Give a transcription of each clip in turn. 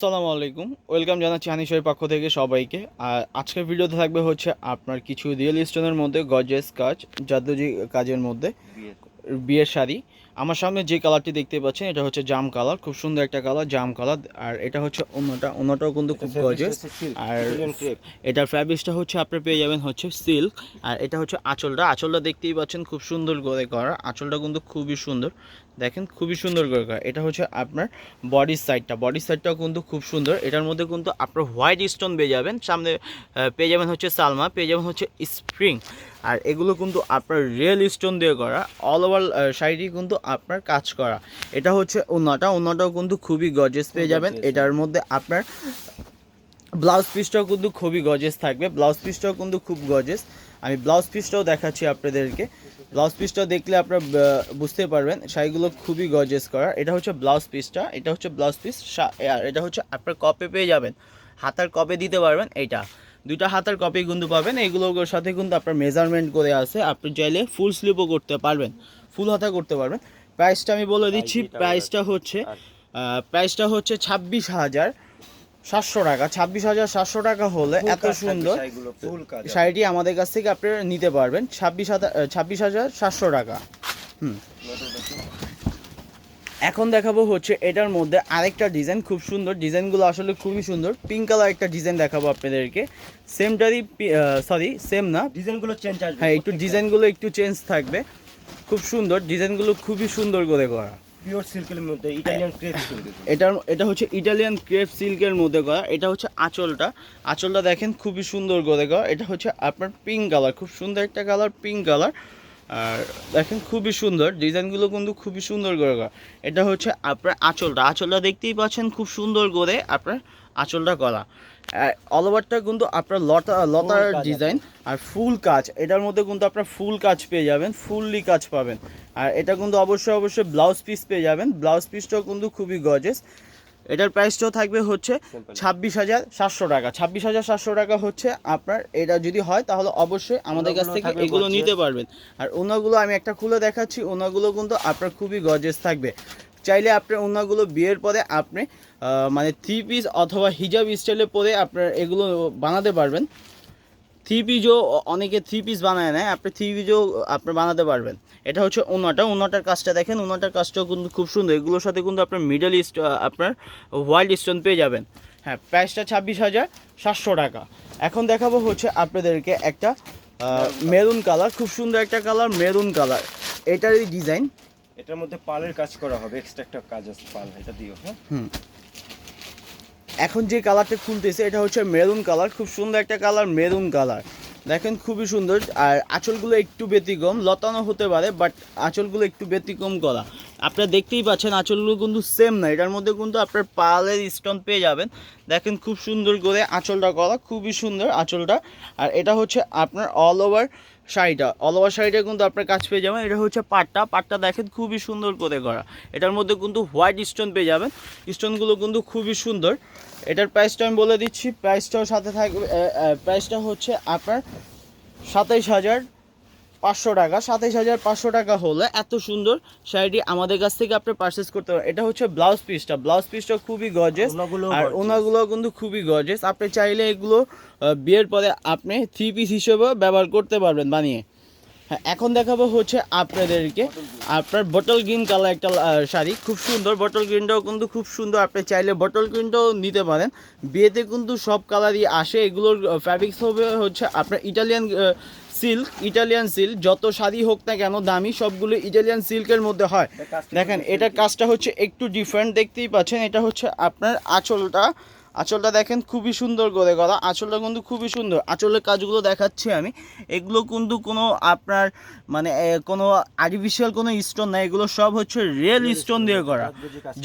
আসসালামু আলাইকুম। ওয়েলকাম জানাচ্ছি হানিসের পক্ষ থেকে সবাইকে। আর আজকের ভিডিওতে থাকবে হচ্ছে আপনার কিছু রিয়েল স্টোনের মধ্যে গজেস কাজ জাদুজি কাজের মধ্যে বিয়ের শাড়ি। আমার সামনে যে কালারটি দেখতে পাচ্ছেন এটা হচ্ছে জাম কালার খুব সুন্দর একটা কালার জাম কালার। আর এটা হচ্ছে অন্যটা অন্যটাও কিন্তু খুব গজেস আর এটার ফ্যাব্রিক্সটা হচ্ছে আপনি পেয়ে যাবেন হচ্ছে সিল্ক আর এটা হচ্ছে আঁচলটা। আঁচলটা দেখতেই পাচ্ছেন খুব সুন্দর করে করা। আঁচলটা কিন্তু খুবই সুন্দর। দেখেন খুবই সুন্দর করে করা। এটা হচ্ছে আপনার বডির সাইডটা বডির সাইডটাও কিন্তু খুব সুন্দর। এটার মধ্যে কিন্তু আপনার হোয়াইট স্টোন পেয়ে যাবেন। সামনে পেয়ে যাবেন হচ্ছে সালমা পেয়ে যাবেন হচ্ছে স্প্রিং আর এগুলো কিন্তু আপনার রিয়েল স্টোন দিয়ে করা। অল ওভার সাইডই কিন্তু আপনার কাজ করা। এটা হচ্ছে অন্যটা অন্যটাও কিন্তু খুবই গজেস পেয়ে যাবেন। এটার মধ্যে আপনার ব্লাউজ পিসটাও কিন্তু খুবই গজেস থাকবে। ব্লাউজ পিসটাও কিন্তু খুব গজেস আমি ব্লাউজ পিসটাও দেখাচ্ছি আপনাদেরকে। ব্লাউজ পিসটা দেখলে আপনারা বুঝতে পারবেন শাড়িগুলো খুবই গজেস করা এটা হচ্ছে ব্লাউজ পিসটা এটা হচ্ছে ব্লাউজ পিস আর এটা হচ্ছে আপনার কপে পেয়ে যাবেন। হাতার কপে দিতে পারবেন এইটা। দুইটা হাতার কপি কিন্তু পাবেন এইগুলোর সাথে কিন্তু আপনার মেজারমেন্ট করে আছে। আপনি চাইলে ফুল স্লিপও করতে পারবেন ফুল হাতা করতে পারবেন। প্রাইসটা আমি বলে দিচ্ছি প্রাইসটা হচ্ছে প্রাইসটা হচ্ছে ছাব্বিশ হাজার। সাতশো টাকা ছাব্বিশ হাজার সাতশো টাকা হলে এত সুন্দর শাড়িটি আমাদের কাছ থেকে আপনারা নিতে পারবেন ছাব্বিশ হাজার ছাব্বিশ হাজার সাতশো টাকা। হুম। এখন দেখাবো হচ্ছে এটার মধ্যে আরেকটা ডিজাইন খুব সুন্দর। ডিজাইনগুলো আসলে খুবই সুন্দর। পিঙ্ক কালার একটা ডিজাইন দেখাবো আপনাদেরকে। সেমটারই সরি সেম না। ডিজাইনগুলো চেঞ্জ হ্যাঁ একটু ডিজাইনগুলো একটু চেঞ্জ থাকবে। খুব সুন্দর। ডিজাইনগুলো খুবই সুন্দর করে করা। পিওর সিল্কের মধ্যে ইটালিয়ান ক্রেপ সিল্ক এটা এটা হচ্ছে ইটালিয়ান ক্রেপ সিল্কের মধ্যে করা। এটা হচ্ছে আঁচলটা। আঁচলটা দেখেন, খুবই সুন্দর করে করা। এটা হচ্ছে আপনার পিঙ্ক কালার খুব সুন্দর একটা কালার পিঙ্ক কালার আর দেখেন, খুবই সুন্দর। ডিজাইনগুলো কিন্তু খুবই সুন্দর করে করা। এটা হচ্ছে আপনার আঁচলটা। আঁচলটা দেখতেই পাচ্ছেন, খুব সুন্দর করে আপনার আঁচলটা করা অল ওভারটা কিন্তু আপনার লতা লতার ডিজাইন আর ফুল কাজ এটার মধ্যে কিন্তু আপনার ফুল কাজ পেয়ে যাবেন ফুললি কাজ পাবেন। আর এটা কিন্তু অবশ্যই অবশ্যই ব্লাউজ পিস পেয়ে যাবেন ব্লাউজ পিসটাও কিন্তু খুবই গজেস এটার প্রাইসটাও থাকবে হচ্ছে ছাব্বিশ হাজার সাতশো টাকা। ছাব্বিশ হাজার সাতশো টাকা হচ্ছে আপনার এটা যদি হয় তাহলে অবশ্যই আমাদের কাছ থেকে এগুলো নিতে পারবেন। আর ওনাগুলো আমি একটা খুলে দেখাচ্ছি ওনাগুলো কিন্তু আপনার খুবই গজেস থাকবে। চাইলে আপনার ওনাগুলো বিয়ের পরে আপনি মানে থ্রি পিস অথবা হিজাব স্টাইলে পরে আপনার এগুলো বানাতে পারবেন। থ্রি পিসও অনেকে থ্রি পিস বানায় নেয় আপনি থ্রি পিসও আপনি বানাতে পারবেন। এটা হচ্ছে ওনাটা, ওনাটার কাজটা দেখেন, ওনাটার কাজটাও কিন্তু খুব সুন্দর। এগুলোর সাথে কিন্তু আপনার মিডল ইস্ট আপনার হোয়াইট স্টোন পেয়ে যাবেন। হ্যাঁ প্রাইসটা ছাব্বিশ হাজার সাতশো টাকা। এখন দেখাবো হচ্ছে আপনাদেরকে একটা মেরুন কালার খুব সুন্দর একটা কালার মেরুন কালার এটারই ডিজাইন এটার মধ্যে পালের কাজ করা হবে এক্সট্রা একটা কাজ আছে পাল, এটা দিও হ্যাঁ? এখন যে কালারটা খুলতেছে, এটা হচ্ছে মেরুন কালার, খুব সুন্দর একটা কালার, মেরুন কালার। দেখেন খুবই সুন্দর, আর আঁচলগুলো একটু ব্যতিক্রম, লতানো হতে পারে বাট আঁচলগুলো একটু ব্যতিক্রম করা। আপনারা দেখতেই পাচ্ছেন, আঁচলগুলো কিন্তু সেম না, এটার মধ্যে কিন্তু আপনার পালের স্টোন পেয়ে যাবেন। দেখেন খুব সুন্দর করে আঁচলটা করা, খুবই সুন্দর আঁচলটা। আর এটা হচ্ছে আপনার অল ওভার শাড়িটা অল ওভার শাড়িটা কিন্তু আপনার কাছ পেয়ে যাবেন। এটা হচ্ছে পাটটা। পাটটা দেখেন খুবই সুন্দর করে করা। এটার মধ্যে কিন্তু হোয়াইট স্টোন পেয়ে যাবেন। স্টোনগুলো কিন্তু খুবই সুন্দর। এটার প্রাইসটা আমি বলে দিচ্ছি। প্রাইসটাও সাথে থাকবে প্রাইসটা হচ্ছে আপনার সাতাইশ হাজার পাঁচশো টাকা সাতাইশ হাজার পাঁচশো টাকা হলে এত সুন্দর শাড়িটি আমাদের কাছ থেকে আপনি পারচেস করতে পারেন। এটা হচ্ছে ব্লাউজ পিসটা ব্লাউজ পিসটা খুবই গজেস আর ওনাগুলো কিন্তু খুবই গজেস আপনি চাইলে এগুলো বিয়ের পরে আপনি থ্রি পিস হিসেবেও ব্যবহার করতে পারবেন বানিয়ে। হ্যাঁ এখন দেখাবো হচ্ছে আপনাদেরকে আপনার বটল গ্রিন কালার একটা শাড়ি। খুব সুন্দর বটল গ্রিনটাও কিন্তু খুব সুন্দর। আপনি চাইলে বটল গ্রিনটাও নিতে পারেন। বিয়েতে কিন্তু সব কালারই আসে। এগুলোর ফ্যাব্রিক্স হবে হচ্ছে আপনার ইটালিয়ান সিল্ক ইটালিয়ান সিল্ক যত শাড়ি হোক না কেন দামি সবগুলো ইটালিয়ান সিল্কের মধ্যে হয়। দেখেন এটার এটা কাজটা হচ্ছে একটু ডিফারেন্ট দেখতেই পাচ্ছেন এটা হচ্ছে আপনার আঁচলটা আঁচলটা দেখেন খুবই সুন্দর করে করা আঁচলটা কিন্তু খুবই সুন্দর। আঁচলের কাজগুলো দেখাচ্ছি আমি। এগুলো কিন্তু কোনো আপনার মানে কোনো আর্টিফিশিয়াল কোনো স্টোন না এগুলো সব হচ্ছে রিয়েল স্টোন দিয়ে করা।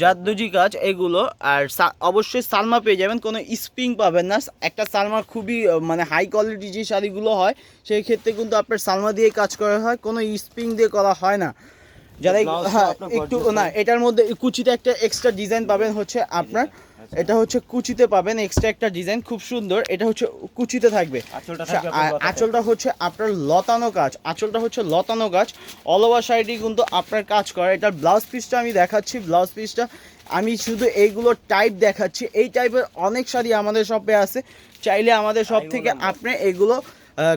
জাদুজি কাজ। কাজ এগুলো। আর অবশ্যই সালমা পেয়ে যাবেন কোনো স্প্রিং পাবেন না। একটা সালমা খুবই মানে হাই কোয়ালিটি যে শাড়িগুলো হয় সেই ক্ষেত্রে কিন্তু আপনার সালমা দিয়ে কাজ করা হয় কোনো স্প্রিং দিয়ে করা হয় না। যারা হ্যাঁ একটু না এটার মধ্যে কুচিতে একটা এক্সট্রা ডিজাইন পাবেন হচ্ছে আপনার। এটা হচ্ছে কুচিতে পাবেন এক্সট্রা একটা ডিজাইন খুব সুন্দর। এটা হচ্ছে কুচিতে থাকবে। আঁচলটা হচ্ছে আপনার লতানো কাজ আঁচলটা হচ্ছে লতানো কাজ অল ওভার সাইডে কিন্তু আপনার কাজ করে। এটার ব্লাউজ পিসটা আমি দেখাচ্ছি ব্লাউজ পিসটা আমি শুধু এইগুলো টাইপ দেখাচ্ছি। এই টাইপের অনেক শাড়ি আমাদের শপে আছে। চাইলে আমাদের শপ থেকে আপনি এগুলো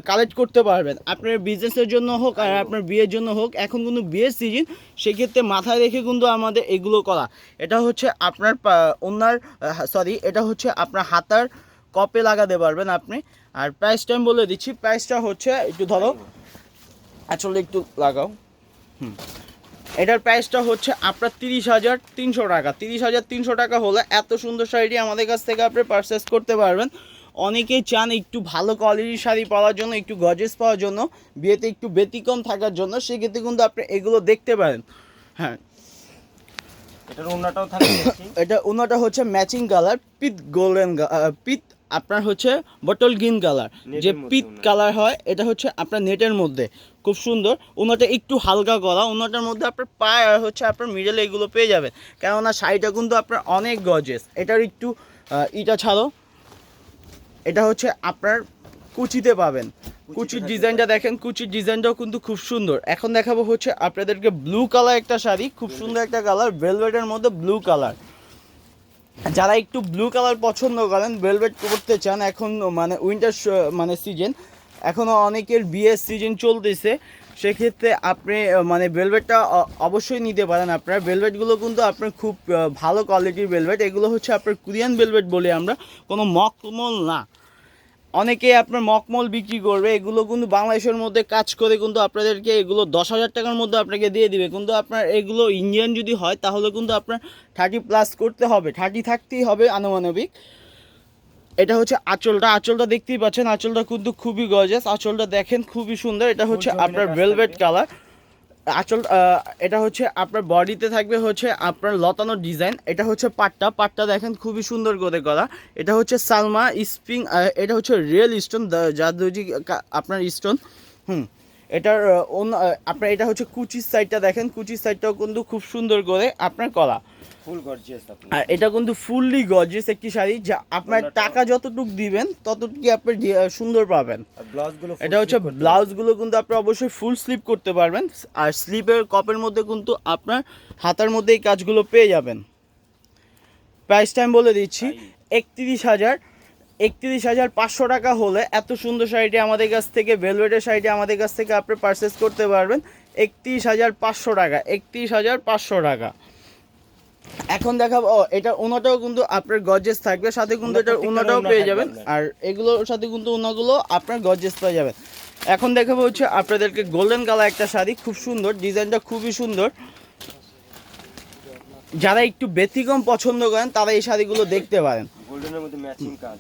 কালেক্ট করতে পারবেন। আপনার বিজনেসের জন্য হোক আর আপনার বিয়ের জন্য হোক এখন কিন্তু বিয়ের সিজন সেক্ষেত্রে মাথায় রেখে কিন্তু আমাদের এগুলো করা। এটা হচ্ছে আপনার ওনার সরি এটা হচ্ছে আপনার হাতার কপে লাগাতে পারবেন আপনি। আর প্রাইসটা আমি বলে দিচ্ছি প্রাইসটা হচ্ছে একটু ধরো আসলে একটু লাগাও। হুম। এটার প্রাইসটা হচ্ছে আপনার তিরিশ হাজার তিনশো টাকা। তিরিশ হাজার তিনশো টাকা হলে এত সুন্দর শাড়িটি আমাদের কাছ থেকে আপনি পারচেস করতে পারবেন। অনেকেই চান একটু ভালো কোয়ালিটির শাড়ি পাওয়ার জন্য একটু গজেস পাওয়ার জন্য বিয়েতে একটু ব্যতিক্রম থাকার জন্য সেক্ষেত্রে কিন্তু আপনি এগুলো দেখতে পারেন। হ্যাঁ। এটার অন্যটাও থাকে। এটা ওনাটা হচ্ছে ম্যাচিং কালার পিত গোল্ডেন পিত আপনার হচ্ছে বটল গ্রিন কালার যে পিত কালার হয় এটা হচ্ছে আপনার নেটের মধ্যে। খুব সুন্দর। ওনাটা একটু হালকা করা ওনাটার মধ্যে আপনার পায়ে হচ্ছে আপনার মিডলে এগুলো পেয়ে যাবেন। কেননা শাড়িটা কিন্তু আপনার অনেক গজেস এটার একটু ইটা ছাড়ো। এটা হচ্ছে আপনার কুচিতে পাবেন। কুচির ডিজাইনটা দেখেন কুচির ডিজাইনটাও কিন্তু খুব সুন্দর। এখন দেখাবো হচ্ছে আপনাদেরকে ব্লু কালার একটা শাড়ি খুব সুন্দর একটা কালার ভেলভেটের মধ্যে ব্লু কালার যারা একটু ব্লু কালার পছন্দ করেন ভেলভেট করতে চান এখন মানে উইন্টার মানে সিজন এখনও অনেকের বিয়ের সিজন চলতেছে। সেক্ষেত্রে আপনি মানে ভেলভেটটা অবশ্যই নিতে পারেন আপনার। ভেলভেটগুলো কিন্তু আপনার খুব ভালো কোয়ালিটির ভেলভেট এগুলো হচ্ছে আপনার কোরিয়ান ভেলভেট বলি আমরা। কোনো মকমল না। অনেকে আপনার মকমল বিক্রি করবে এগুলো কিন্তু বাংলাদেশের মধ্যে কাজ করে কিন্তু আপনাদেরকে এগুলো দশ হাজার টাকার মধ্যে আপনাকে দিয়ে দিবে। কিন্তু আপনার এগুলো ইন্ডিয়ান যদি হয় তাহলে কিন্তু আপনার থার্টি প্লাস করতে হবে। থার্টি থাকতেই হবে আনুমানবিক এটা হচ্ছে আঁচলটা। আঁচলটা দেখতেই পাচ্ছেন আঁচলটা কিন্তু খুবই গজেস আঁচলটা দেখেন খুবই সুন্দর। এটা হচ্ছে আপনার ভেলভেট কালার আঁচল এটা হচ্ছে আপনার বডিতে থাকবে হচ্ছে আপনার লতানো ডিজাইন। এটা হচ্ছে পাটটা। পাটটা দেখেন খুবই সুন্দর করে করা। এটা হচ্ছে সালমা স্প্রিং এটা হচ্ছে রিয়েল স্টোন জাদুজি আপনার স্টোন। হুম। এটার অন্য আপনার এটা হচ্ছে কুচির সাইডটা দেখেন। কুচির সাইডটাও কিন্তু খুব সুন্দর করে আপনার করা ফুল গর্জিয়াস আর এটা কিন্তু ফুললি গর্জিয়াস একটি শাড়ি যা আপনার টাকা যতটুক দিবেন ততটুকু আপনি সুন্দর পাবেন। ব্লাউজগুলো এটা হচ্ছে ব্লাউজগুলো কিন্তু আপনি অবশ্যই ফুল স্লিপ করতে পারবেন। আর স্লিপের কপের মধ্যে কিন্তু আপনার হাতার মধ্যে এই কাজগুলো পেয়ে যাবেন। প্রাইসটা আমি বলে দিচ্ছি একত্রিশ হাজার একত্রিশ হাজার পাঁচশো টাকা হলে এত সুন্দর শাড়িটি আমাদের কাছ থেকে ভেলভেটের শাড়িটি আমাদের কাছ থেকে আপনি পারচেস করতে পারবেন। একত্রিশ হাজার পাঁচশো টাকা একত্রিশ হাজার পাঁচশো টাকা। এখন দেখাবো ও এটা উনাটাও কিন্তু আপনার গজেস থাকবে সাথে কিন্তু এটা উনাটাও পেয়ে যাবেন। আর এগুলোর সাথে কিন্তু উনাগুলো আপনার গজেস পেয়ে যাবেন। এখন দেখাবো হচ্ছে আপনাদেরকে গোল্ডেন কালার একটা শাড়ি খুব সুন্দর ডিজাইনটা খুবই সুন্দর। যারা একটু ব্যতিক্রম পছন্দ করেন তারা এই শাড়িগুলো দেখতে পারেন। গোল্ডেনের মধ্যে ম্যাচিং কাজ।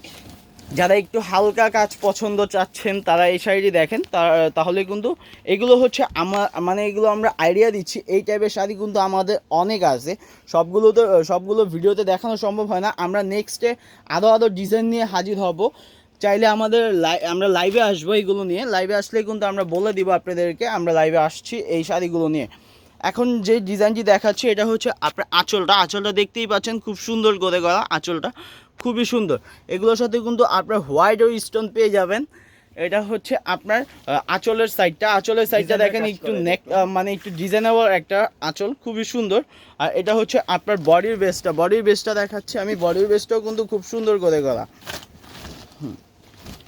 যারা একটু হালকা কাজ পছন্দ চাচ্ছেন, তারা এই শাড়িটি দেখেন। তাহলে কিন্তু এগুলো হচ্ছে আমার মানে এগুলো আমরা আইডিয়া দিচ্ছি, এই টাইপের শাড়ি কিন্তু আমাদের অনেক আছে। সবগুলো তো, সবগুলো ভিডিওতে দেখানো সম্ভব হয় না। আমরা নেক্সটে আরও আরও ডিজাইন নিয়ে হাজির হব। চাইলে আমাদের আমরা লাইভে আসব এইগুলো নিয়ে। লাইভে আসলে কিন্তু আমরা বলে দিব আপনাদেরকে, আমরা লাইভে আসছি এই শাড়িগুলো নিয়ে। এখন যে ডিজাইনটি দেখাচ্ছি এটা হচ্ছে আপনার আঁচলটা। আঁচলটা দেখতেই পাচ্ছেন খুব সুন্দর করে করা আঁচলটা খুবই সুন্দর। এগুলোর সাথে কিন্তু আপনার হোয়াইট ও স্টোন পেয়ে যাবেন। এটা হচ্ছে আপনার আঁচলের সাইডটা। আঁচলের সাইডটা দেখেন একটু নেক মানে একটু ডিজাইনেবল একটা আঁচল খুবই সুন্দর। আর এটা হচ্ছে আপনার বডির বেসটা। বডির বেসটা দেখাচ্ছি আমি। বডির বেসটাও কিন্তু খুব সুন্দর করে করা হুম।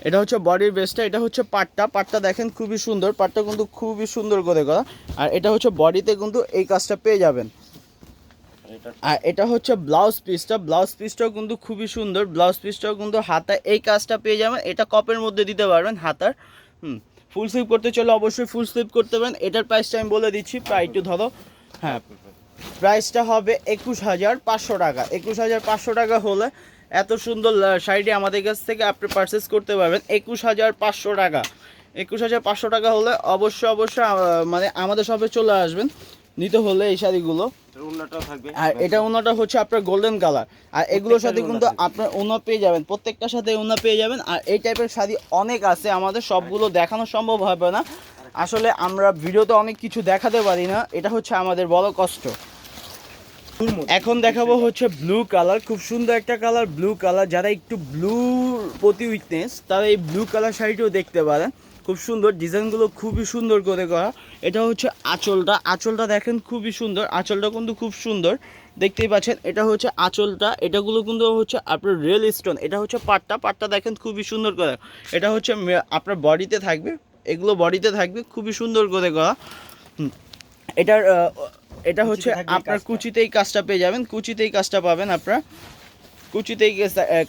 এটা হচ্ছে বডির বেসটা, এটা হচ্ছে পাটটা। পাটটা দেখেন খুবই সুন্দর, পাটটা কিন্তু খুবই সুন্দর করে করা। আর এটা হচ্ছে বডিতে কিন্তু এই কাজটা পেয়ে যাবেন। আর এটা হচ্ছে ব্লাউজ পিসটা, ব্লাউজ পিসটাও কিন্তু খুবই সুন্দর, ব্লাউজ পিসটাও কিন্তু হাতায় এই কাজটা পেয়ে যাবেন। এটা কপের মধ্যে দিতে পারবেন হাতার। হুম, ফুল স্লিপ করতে চলে অবশ্যই ফুল স্লিপ করতে পারেন। এটার প্রাইসটা আমি বলে দিচ্ছি, প্রায় একটু ধরো হ্যাঁ প্রাইসটা হবে একুশ হাজার পাঁচশো টাকা। একুশ হাজার পাঁচশো টাকা হলে এত সুন্দর শাড়িটি আমাদের কাছ থেকে আপনি পারচেস করতে পারবেন। একুশ হাজার পাঁচশো টাকা। একুশ হাজার পাঁচশো টাকা হলে অবশ্যই অবশ্যই মানে আমাদের শপে চলে আসবেন। নিতে হলে এই শাড়িগুলো। থাকবে। আর এটা ওনাটা হচ্ছে আপনার গোল্ডেন কালার আর এগুলোর সাথে কিন্তু আপনার ওনা পেয়ে যাবেন। প্রত্যেকটার সাথে ওনা পেয়ে যাবেন। আর এই টাইপের শাড়ি অনেক আছে। আমাদের সবগুলো দেখানো সম্ভব হবে না। আসলে আমরা ভিডিওতে অনেক কিছু দেখাতে পারি না। এটা হচ্ছে আমাদের বড় কষ্ট। এখন দেখাবো হচ্ছে ব্লু কালার খুব সুন্দর একটা কালার ব্লু কালার যারা একটু ব্লু প্রতি উইকনেস তারা এই ব্লু কালার শাড়িটাও দেখতে পারেন। খুব সুন্দর, ডিজাইনগুলো খুবই সুন্দর করে করা। এটা হচ্ছে আঁচলটা। আঁচলটা দেখেন খুবই সুন্দর। আঁচলটা কিন্তু খুব সুন্দর। দেখতেই পাচ্ছেন, এটা হচ্ছে আঁচলটা। এটাগুলো কিন্তু হচ্ছে আপনার রিয়েল স্টোন এটা হচ্ছে পাটটা। পাটটা দেখেন খুবই সুন্দর করে। এটা হচ্ছে আপনার বডিতে থাকবে। এগুলো বডিতে থাকবে। খুবই সুন্দর করে করা। এটার এটা হচ্ছে আপনার কুচিতেই কাজটা পেয়ে যাবেন কুচিতেই কাজটা পাবেন আপনার। কুচিতেই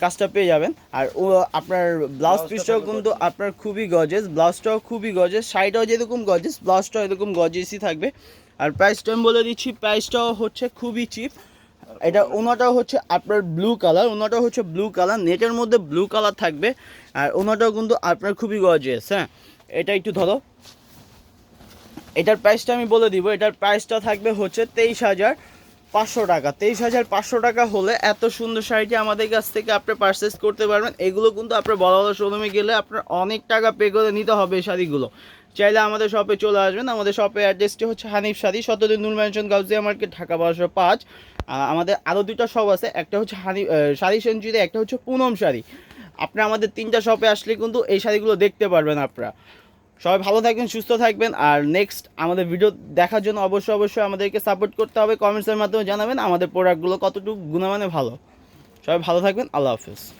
কাজটা- পেয়ে যাবেন। আর ও আপনার ব্লাউজ পিসটাও কিন্তু আপনার খুবই গজেস ব্লাউজটাও খুবই গজেস শাড়িটাও যেরকম গজেস ব্লাউজটাও এরকম গজেসই থাকবে। আর প্রাইসটা আমি বলে দিচ্ছি প্রাইসটাও হচ্ছে খুবই চিপ এটা ওনাটাও হচ্ছে আপনার ব্লু কালার ওনাটাও হচ্ছে ব্লু কালার নেটের মধ্যে ব্লু কালার থাকবে। আর ওনাটাও কিন্তু আপনার খুবই গজেস হ্যাঁ। এটা একটু ধরো। এটার প্রাইসটা আমি বলে দিব, এটার প্রাইসটা থাকবে হচ্ছে তেইশ হাজার পাঁচশো টাকা। তেইশ হাজার পাঁচশো টাকা হলে এত সুন্দর শাড়িটি আমাদের কাছ থেকে আপনি পারচেস করতে পারবেন। এগুলো কিন্তু আপনার বড় বড় শোরুমে গেলে আপনার অনেক টাকা পে করে নিতে হবে এই শাড়িগুলো। চাইলে আমাদের শপে চলে আসবেন। আমাদের শপের অ্যাড্রেসটি হচ্ছে হানিফ শাড়ি সত্যদিন নূর ম্যানশন গাউজিয়া মার্কেট ঢাকা বারোশো পাঁচ। আমাদের আরও দুটো শপ আছে। একটা হচ্ছে হানি শাড়ি সেঞ্চুরি, একটা হচ্ছে পুনম শাড়ি। আপনি আমাদের তিনটা শপে আসলে কিন্তু এই শাড়িগুলো দেখতে পারবেন আপনারা। সবাই ভালো থাকবেন, সুস্থ থাকবেন। আর নেক্সট আমাদের ভিডিও দেখার জন্য অবশ্যই অবশ্যই আমাদেরকে সাপোর্ট করতে হবে। কমেন্টসের মাধ্যমে জানাবেন আমাদের প্রোডাক্টগুলো কতটুকু গুণমানে ভালো। সবাই ভালো থাকবেন, আল্লাহ হাফেজ।